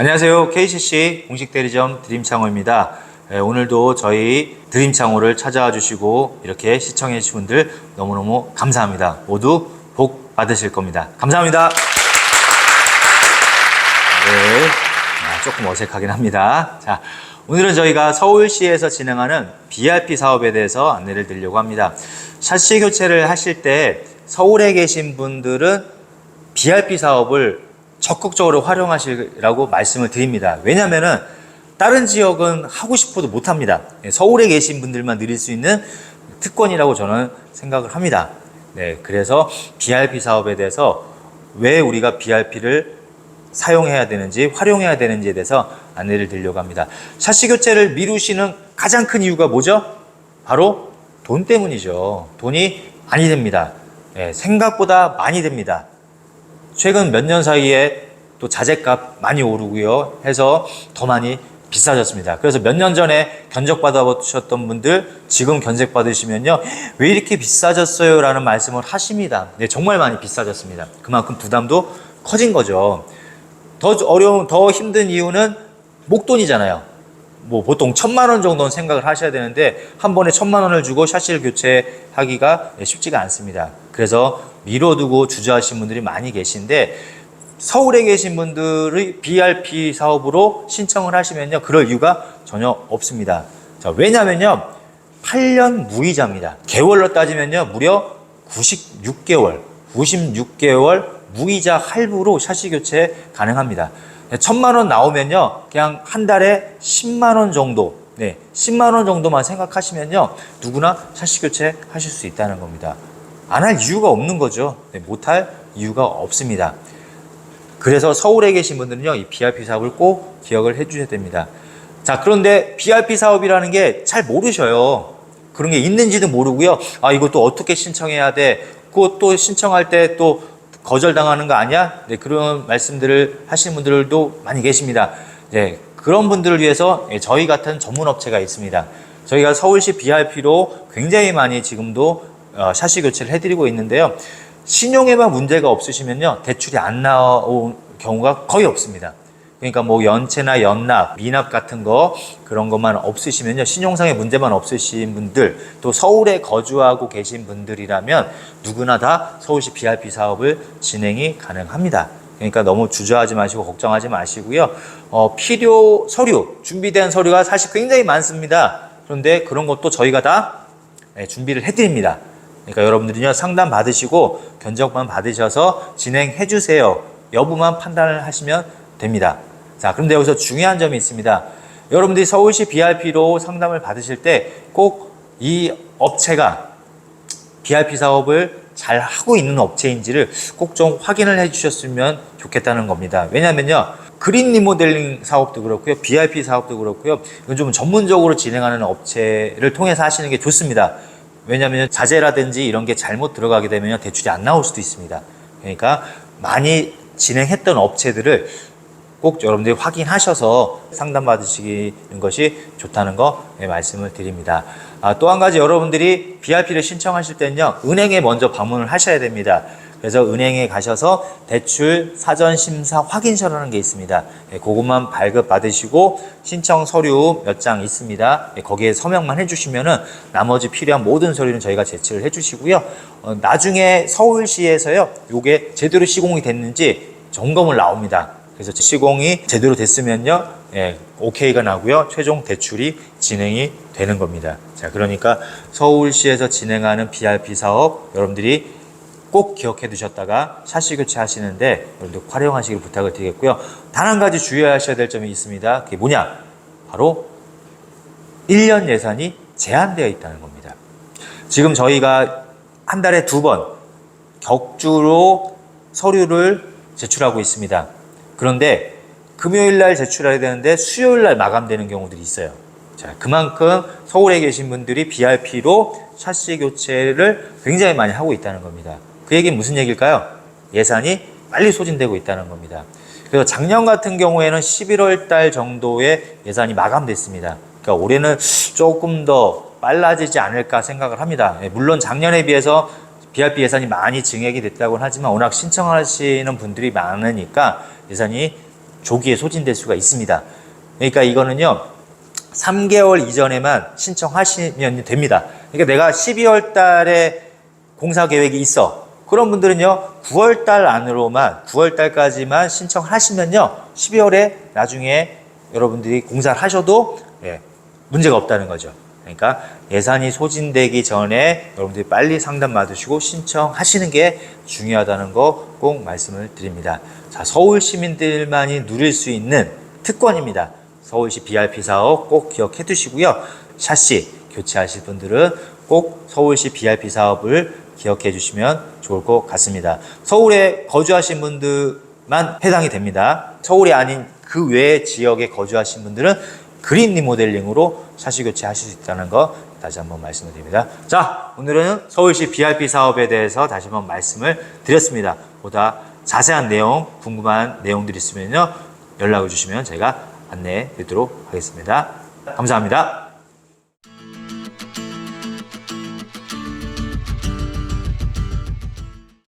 안녕하세요. KCC 공식 대리점 드림창호입니다. 예, 오늘도 저희 드림창호를 찾아와 주시고 이렇게 시청해 주신 분들 너무너무 감사합니다. 모두 복 받으실 겁니다. 감사합니다. 네. 아, 조금 어색하긴 합니다. 자, 오늘은 저희가 서울시에서 진행하는 BRP 사업에 대해서 안내를 드리려고 합니다. 샤시 교체를 하실 때 서울에 계신 분들은 BRP 사업을 적극적으로 활용하시라고 말씀을 드립니다. 왜냐면은 다른 지역은 하고 싶어도 못 합니다. 예, 서울에 계신 분들만 누릴 수 있는 특권이라고 저는 생각을 합니다. 네, 그래서 BRP 사업에 대해서 왜 우리가 BRP를 사용해야 되는지 활용해야 되는지에 대해서 안내를 드리려고 합니다. 샤시 교체를 미루시는 가장 큰 이유가 뭐죠? 바로 돈 때문이죠. 돈이 많이 됩니다. 예, 생각보다 많이 됩니다. 최근 몇 년 사이에 또 자재값 많이 오르고요. 해서 더 많이 비싸졌습니다. 그래서 몇 년 전에 견적 받아보셨던 분들 지금 견적 받으시면요. 왜 이렇게 비싸졌어요? 라는 말씀을 하십니다. 네, 정말 많이 비싸졌습니다. 그만큼 부담도 커진 거죠. 더 어려운, 더 힘든 이유는 목돈이잖아요. 뭐 보통 천만 원 정도는 생각을 하셔야 되는데 한 번에 천만 원을 주고 샤시를 교체하기가 쉽지가 않습니다. 그래서 미뤄두고 주저하신 분들이 많이 계신데 서울에 계신 분들의 BRP 사업으로 신청을 하시면요. 그럴 이유가 전혀 없습니다. 자, 왜냐면요. 8년 무이자입니다. 개월로 따지면요. 무려 96개월, 96개월 무이자 할부로 샤시 교체 가능합니다. 천만 원 나오면요. 그냥 한 달에 10만 원 정도, 네, 10만 원 정도만 생각하시면요. 누구나 샤시 교체 하실 수 있다는 겁니다. 안 할 이유가 없는 거죠. 네, 못할 이유가 없습니다. 그래서 서울에 계신 분들은요, 이 BRP 사업을 꼭 기억을 해 주셔야 됩니다. 자, 그런데 BRP 사업이라는 게 잘 모르셔요. 그런 게 있는지도 모르고요. 아, 이것도 어떻게 신청해야 돼? 그것도 신청할 때 또 거절당하는 거 아니야? 네, 그런 말씀들을 하시는 분들도 많이 계십니다. 네, 그런 분들을 위해서 예, 저희 같은 전문 업체가 있습니다. 저희가 서울시 BRP로 굉장히 많이 지금도 어, 샤시 교체를 해드리고 있는데요. 신용에만 문제가 없으시면요. 대출이 안 나온 경우가 거의 없습니다. 그러니까 뭐 연체나 연납, 미납 같은 거 그런 것만 없으시면요. 신용상의 문제만 없으신 분들, 또 서울에 거주하고 계신 분들이라면 누구나 다 서울시 BRP 사업을 진행이 가능합니다. 그러니까 너무 주저하지 마시고 걱정하지 마시고요. 어, 필요 서류, 준비된 서류가 사실 굉장히 많습니다. 그런데 그런 것도 저희가 다 네, 준비를 해드립니다. 그러니까 여러분들이요 상담 받으시고 견적만 받으셔서 진행해 주세요. 여부만 판단을 하시면 됩니다. 자, 그런데 여기서 중요한 점이 있습니다. 여러분들이 서울시 BRP로 상담을 받으실 때 꼭 이 업체가 BRP 사업을 잘 하고 있는 업체인지를 꼭 좀 확인을 해 주셨으면 좋겠다는 겁니다. 왜냐면요. 그린 리모델링 사업도 그렇고요. BRP 사업도 그렇고요. 이건 좀 전문적으로 진행하는 업체를 통해서 하시는 게 좋습니다. 왜냐하면 자재라든지 이런 게 잘못 들어가게 되면 대출이 안 나올 수도 있습니다. 그러니까 많이 진행했던 업체들을 꼭 여러분들이 확인하셔서 상담 받으시는 것이 좋다는 거 네, 말씀을 드립니다. 아, 또 한 가지 여러분들이 BRP를 신청하실 때는요, 은행에 먼저 방문을 하셔야 됩니다. 그래서 은행에 가셔서 대출 사전 심사 확인서라는 게 있습니다. 예, 그것만 발급 받으시고 신청 서류 몇 장 있습니다. 예, 거기에 서명만 해주시면은 나머지 필요한 모든 서류는 저희가 제출을 해주시고요. 어, 나중에 서울시에서요, 요게 제대로 시공이 됐는지 점검을 나옵니다. 그래서 시공이 제대로 됐으면요, 예, 오케이가 나고요, 최종 대출이 진행이 되는 겁니다. 자, 그러니까 서울시에서 진행하는 BRP 사업 여러분들이 꼭 기억해 두셨다가 샤시 교체 하시는데 여러분들 활용하시길 부탁을 드리겠고요. 단 한 가지 주의하셔야 될 점이 있습니다. 그게 뭐냐? 바로 1년 예산이 제한되어 있다는 겁니다. 지금 저희가 한 달에 두 번 격주로 서류를 제출하고 있습니다. 그런데 금요일 날 제출해야 되는데 수요일 날 마감되는 경우들이 있어요. 자, 그만큼 서울에 계신 분들이 BRP로 샤시 교체를 굉장히 많이 하고 있다는 겁니다. 그 얘기는 무슨 얘기일까요? 예산이 빨리 소진되고 있다는 겁니다. 그래서 작년 같은 경우에는 11월 달 정도에 예산이 마감됐습니다. 그러니까 올해는 조금 더 빨라지지 않을까 생각을 합니다. 예, 물론 작년에 비해서 BRP 예산이 많이 증액이 됐다고는 하지만 워낙 신청하시는 분들이 많으니까 예산이 조기에 소진될 수가 있습니다. 그러니까 이거는요. 3개월 이전에만 신청하시면 됩니다. 그러니까 내가 12월 달에 공사 계획이 있어. 그런 분들은요, 9월 달 안으로만, 9월 달까지만 신청하시면요, 12월에 나중에 여러분들이 공사를 하셔도 예, 문제가 없다는 거죠. 그러니까 예산이 소진되기 전에 여러분들이 빨리 상담 받으시고 신청하시는 게 중요하다는 거 꼭 말씀을 드립니다. 자, 서울 시민들만이 누릴 수 있는 특권입니다. 서울시 BRP 사업 꼭 기억해 두시고요. 샤시 교체하실 분들은 꼭 서울시 BRP 사업을 기억해 주시면 좋을 것 같습니다. 서울에 거주하신 분들만 해당이 됩니다. 서울이 아닌 그외 지역에 거주하신 분들은 그린 리 모델링으로 샤시 교체하실 수 있다는 거 다시 한번 말씀을 드립니다. 자, 오늘은 서울시 BRP 사업에 대해서 다시 한번 말씀을 드렸습니다. 보다 자세한 내용, 궁금한 내용들이 있으면요. 연락을 주시면 제가 안내해 드리도록 하겠습니다. 감사합니다.